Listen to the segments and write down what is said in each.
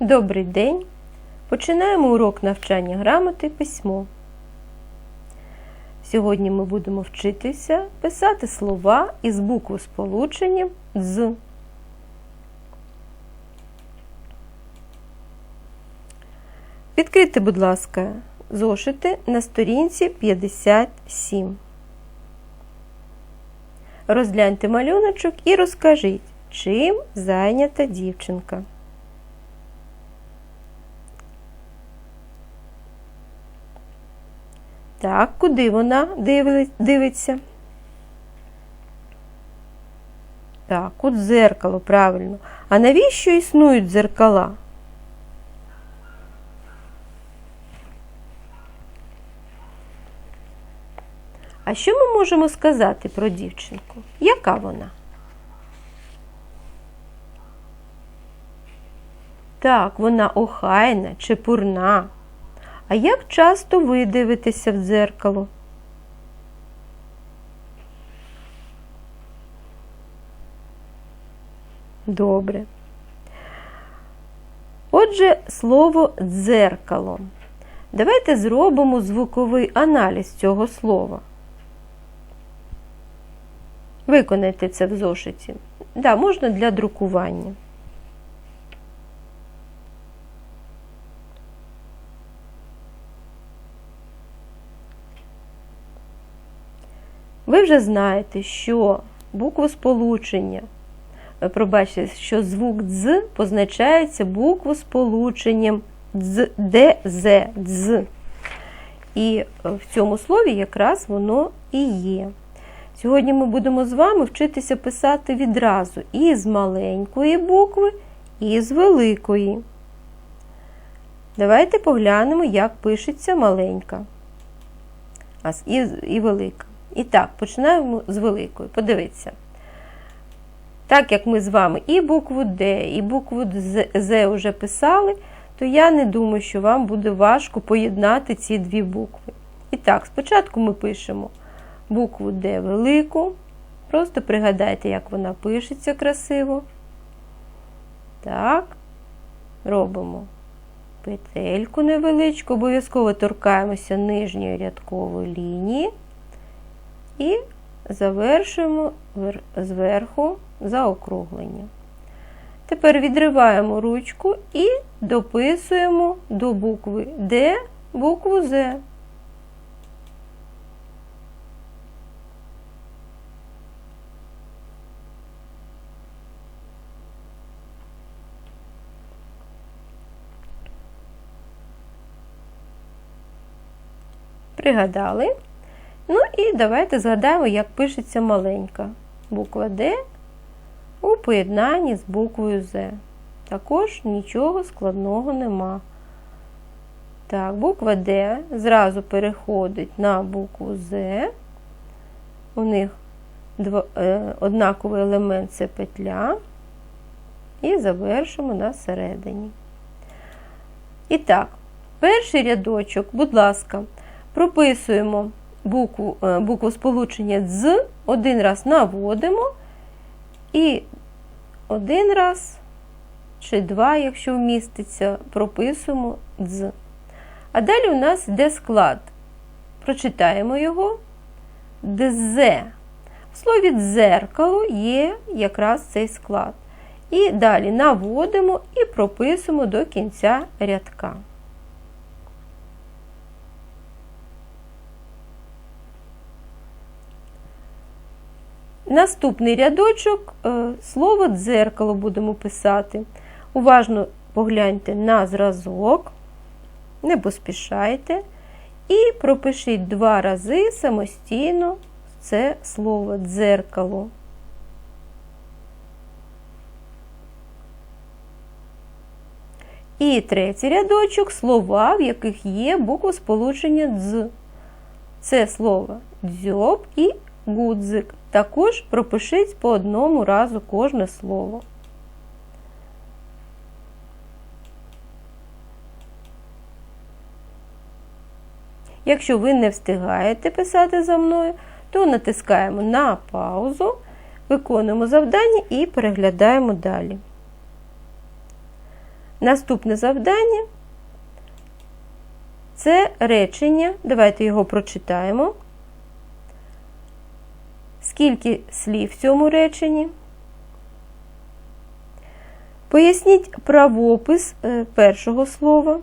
Добрий день! Починаємо урок навчання грамоти письмо. Сьогодні ми будемо вчитися писати слова із буквосполученням з. Відкрийте, будь ласка, зошити на сторінці 57. Розгляньте малюночок і розкажіть, чим зайнята дівчинка. Так, куди вона дивиться? Так, от дзеркало, правильно. А навіщо існують дзеркала? А що ми можемо сказати про дівчинку? Яка вона? Так, вона охайна, чепурна. А як часто ви дивитеся в дзеркало? Добре. Отже, слово дзеркало. Давайте зробимо звуковий аналіз цього слова. Виконайте це в зошиті. Да, можна для друкування. Ви вже знаєте, що буквосполучення, е, пробачте, що звук «дз» позначається буквосполученням «дз», «дз», «дз». І е, в цьому слові якраз воно і є. Сьогодні ми будемо з вами вчитися писати відразу і з маленької букви, і з великої. Давайте поглянемо, як пишеться маленька з- і велика. І так, починаємо з великої. Подивіться. Так як ми з вами і букву Д, і букву З, вже писали, то я не думаю, що вам буде важко поєднати ці дві букви. І так, спочатку ми пишемо букву Д велику. Просто пригадайте, як вона пишеться красиво. Так, робимо петельку невеличку, обов'язково торкаємося нижньої рядкової лінії і завершуємо зверху заокруглення. Тепер відриваємо ручку і дописуємо до букви Д букву З. Пригадали? Ну і давайте згадаємо, як пишеться маленька буква Д у поєднанні з буквою З. Також нічого складного нема. Так, буква Д зразу переходить на букву З. У них два, е, однаковий елемент це петля. І завершимо на середині. І так, перший рядочок, будь ласка, прописуємо букву, е, букву сполучення з, один раз наводимо і один раз чи два, якщо вміститься, прописуємо дз. А далі у нас йде склад. Прочитаємо його. ДЗ. В слові дзеркало є якраз цей склад. І далі наводимо і прописуємо до кінця рядка. Наступний рядочок е, слово дзеркало будемо писати. Уважно погляньте на зразок, не поспішайте, і пропишіть два рази самостійно це слово дзеркало. І третій рядочок слова, в яких є буква сполучення дз. Це слово дзьоб і гудзик. Також пропишіть по одному разу кожне слово. Якщо ви не встигаєте писати за мною, то натискаємо на паузу, виконуємо завдання і переглядаємо далі. Наступне завдання це речення. Давайте його прочитаємо. Скільки слів в цьому реченні? Поясніть правопис е, першого слова.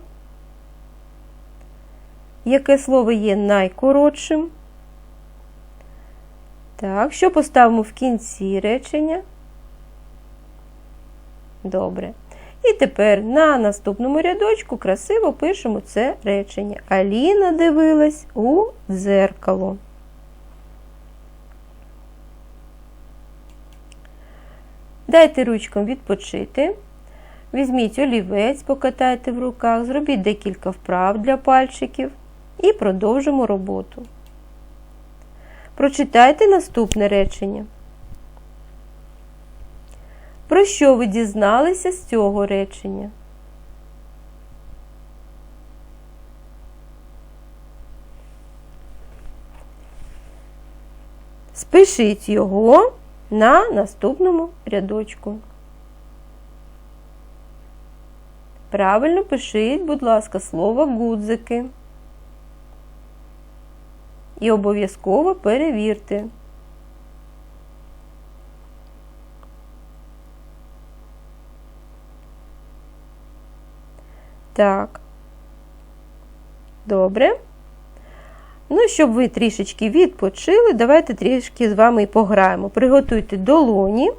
Яке слово є найкоротшим? Так, що поставимо в кінці речення? Добре. І тепер на наступному рядочку красиво пишемо це речення. Аліна дивилась у дзеркало. Дайте ручкам відпочити. Візьміть олівець, покатайте в руках, зробіть декілька вправ для пальчиків і продовжимо роботу. Прочитайте наступне речення. Про що ви дізналися з цього речення? Спишіть його на наступному рядочку. Правильно пишіть, будь ласка, слово гудзики. І обов'язково перевірте. Так. Добре. Ну, щоб ви трішечки відпочили, давайте трішки з вами і пограємо. Приготуйте долоні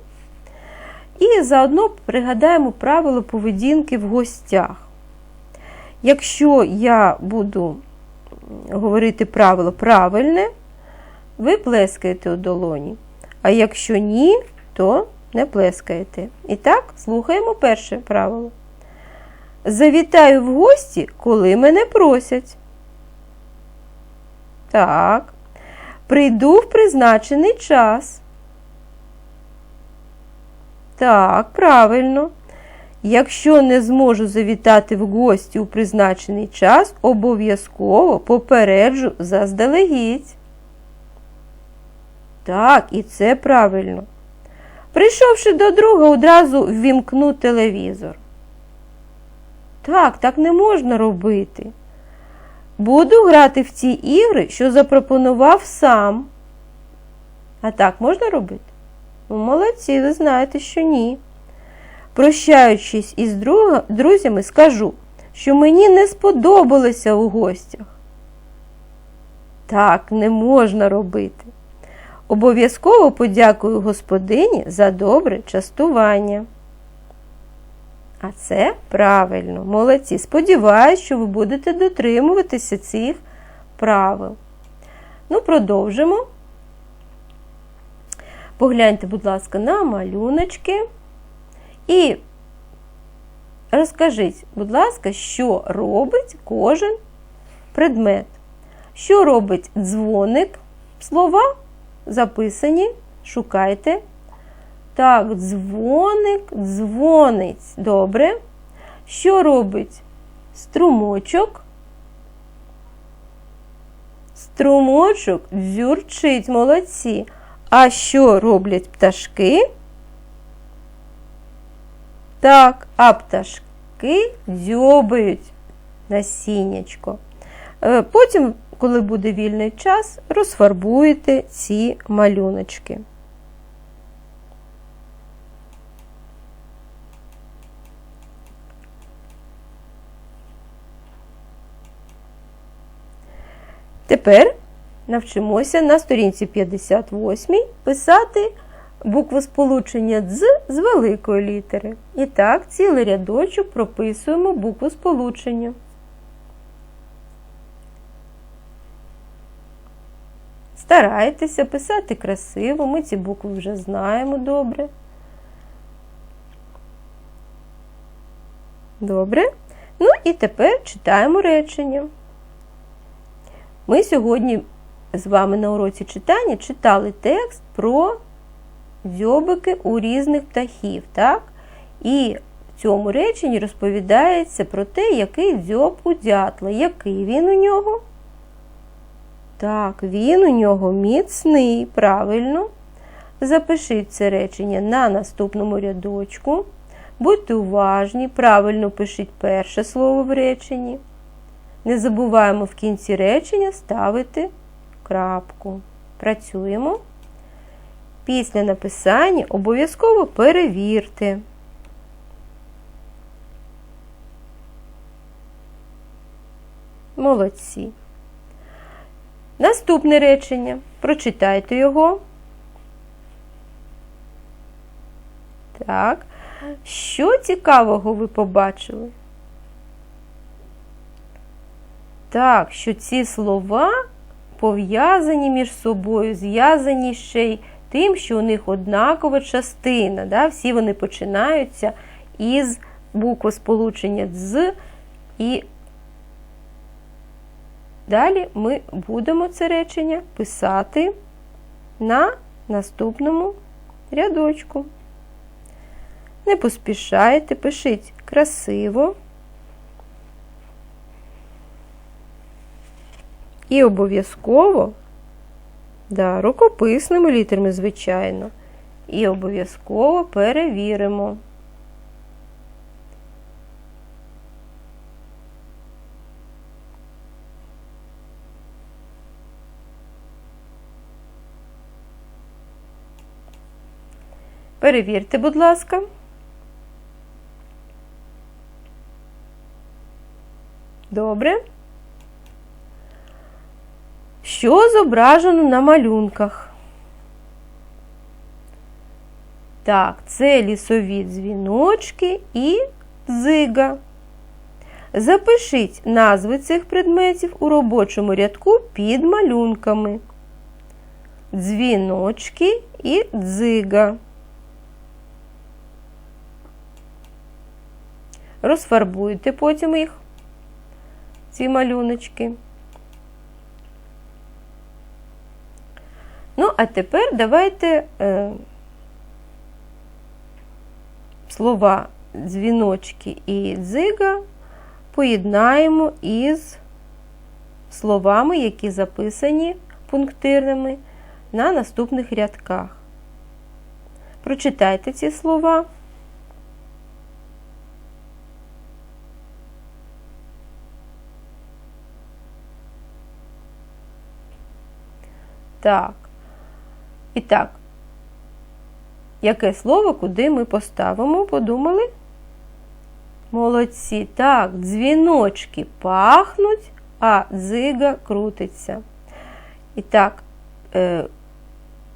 і заодно пригадаємо правила поведінки в гостях. Якщо я буду говорити правило правильне, ви плескаєте у долоні. А якщо ні, то не плескаєте. І так, слухаємо перше правило. Завітаю в гості, коли мене просять. Так. Прийду в призначений час. Так, правильно. Якщо не зможу завітати в гості у призначений час, обов'язково попереджу заздалегідь. Так, і це правильно. Прийшовши до друга, одразу ввімкну телевізор. Так, так не можна робити. Буду грати в ці ігри, що запропонував сам. А так можна робити? Ну, молодці, ви знаєте, що ні. Прощаючись із друзями, скажу, що мені не сподобалося у гостях. Так не можна робити. Обов'язково подякую господині за добре частування. А це правильно, молодці. Сподіваюсь, що ви будете дотримуватися цих правил. Ну, продовжимо. Погляньте, будь ласка, на малюночки. І розкажіть, будь ласка, що робить кожен предмет. Що робить дзвоник? Слова записані, шукайте. Так, дзвоник, дзвонить. Добре. Що робить струмочок? Струмочок дзюрчить, молодці. А що роблять пташки? Так, а пташки дзьобають насіннячко. Е, потім, коли буде вільний час, розфарбуєте ці малюночки. Тепер навчимося на сторінці 58 писати букву сполучення «дз» з великої літери. І так, цілий рядочок прописуємо букву сполучення. Старайтеся писати красиво, ми ці букви вже знаємо добре. Добре. Ну і тепер читаємо речення. Ми сьогодні з вами на уроці читання читали текст про дзьобики у різних птахів. так? І в цьому реченні розповідається про те, який дзьоб у дятла. Який він у нього? Так, він у нього міцний, правильно. Запишіть це речення на наступному рядочку. Будьте уважні, правильно пишіть перше слово в реченні. Не забуваємо в кінці речення ставити крапку. Працюємо. Після написання обов'язково перевірте. Молодці. Наступне речення. Прочитайте його. Так. Що цікавого ви побачили? Так, що ці слова пов'язані між собою, зв'язані ще й тим, що у них однакова частина. Да? Всі вони починаються із буквосполучення «дз» і далі ми будемо це речення писати на наступному рядочку. Не поспішайте, пишіть красиво. І обов'язково, да, рукописними літерами, звичайно, і обов'язково перевіримо. Перевірте, будь ласка. Добре. Що зображено на малюнках? Так, це лісові дзвіночки і дзига. Запишіть назви цих предметів у робочому рядку під малюнками. Дзвіночки і дзига. Розфарбуйте потім їх, ці малюночки. А тепер давайте е, слова дзвіночки і дзига поєднаємо із словами, які записані пунктирними на наступних рядках. Прочитайте ці слова. Так. І так, яке слово, куди ми поставимо? Подумали? Молодці. Так, дзвіночки пахнуть, а дзига крутиться. І так, е,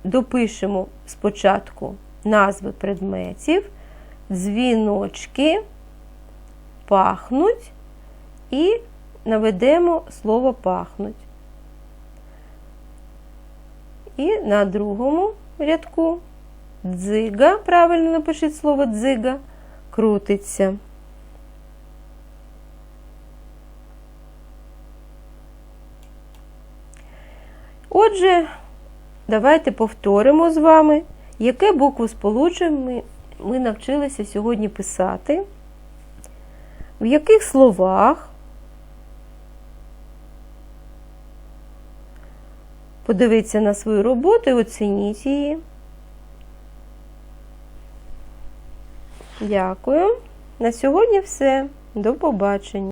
допишемо спочатку назви предметів, дзвіночки пахнуть і наведемо слово пахнуть. І на другому рядку дзига, правильно напишіть слово дзига, крутиться. Отже, давайте повторимо з вами, яке буквосполучення ми, ми навчилися сьогодні писати, в яких словах Подивіться на свою роботу і оцініть її. Дякую. На сьогодні все. До побачення.